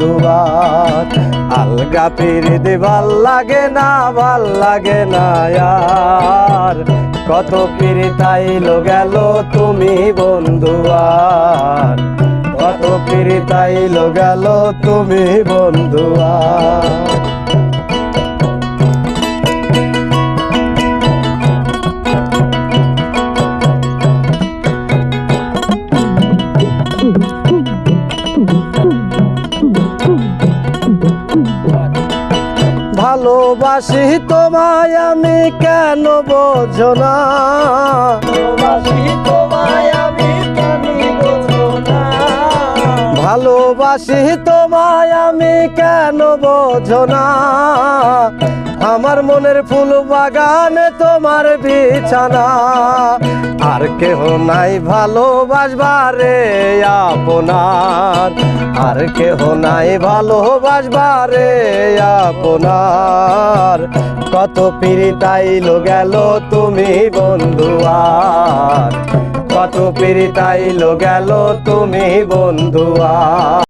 বন্ধুয়ার আলগা পিরিত ভালো লাগে না, ভালো লাগে না আর। কত পিরিতাইলো গেল তুমি বন্ধুয়ার কত পিরিতাইলো গেল তুমি বন্ধুয়ার তোমায় ভালোবাসি তোমায় আমি কেন বোঝো না? ভালোবাসি তোমায় আমি কেন বোঝো না? আমার মনের ফুল বাগানে তোমার বিছানা। আর কেহ নাই ভালোবাসবারে আপনার। আর কেহ নাই ভালোবাসবারে আপনার। কত পীড়িতাইল গেল তুমি বন্ধু আর। কত পীড়িতাইল গেল তুমি বন্ধুয়ার